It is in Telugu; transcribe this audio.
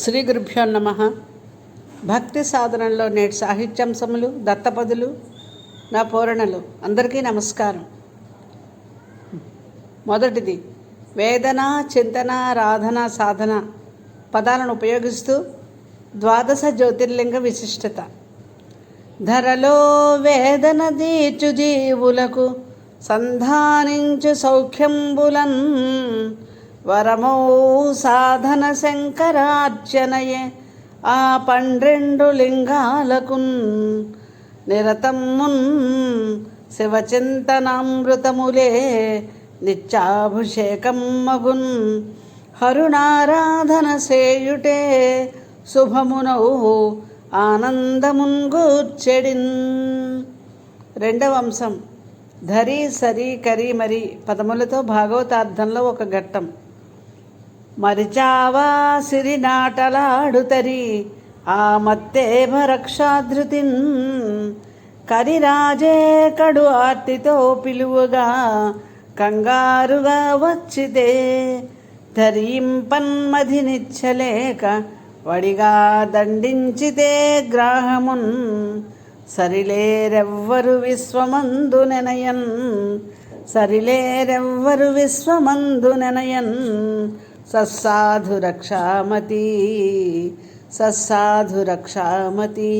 శ్రీ గురుభ్యో నమ. భక్తి సాధనలో నేటి సాహిత్యాంశములు దత్తపదులు నా పూరణలు. అందరికీ నమస్కారం. మొదటిది వేదన చింతన రాధన సాధన పదాలను ఉపయోగిస్తూ ద్వాదశ జ్యోతిర్లింగ విశిష్టత. ధరలో వేదన దీచు జీవులకు సంధానించు సౌఖ్యంబులన్ వరమౌ సాధన శంకరార్చనయే ఆ పండ్రెండు లింగాలకున్ నిరతమ్మున్ శివచింతనామృతములే నిత్యాభిషేకం మగున్. హరుణారాధన సేయుటే శుభమునౌ ఆనందమున్ గూర్చెడిన్ రెండవ అంశం. ధరి సరి కరి మరి పదములతో భాగవతార్థంలో ఒక ఘట్టం. మరిచావా సిరి నాటలాడుతరి ఆ మత్తేభ రక్షాధృతిన్ కరిరాజే కడు ఆర్తితో పిలువగా కంగారుగా వచ్చితే. ధరింపన్మధినిచ్చలేక వడిగా దండించితే గ్రాహమున్. సరిలేరెవ్వరు విశ్వమందు నెనయన్. సరిలేరెవ్వరు విశ్వమందు నెనయన్. सत्साधुरक्षामती सत्साधुरक्षामती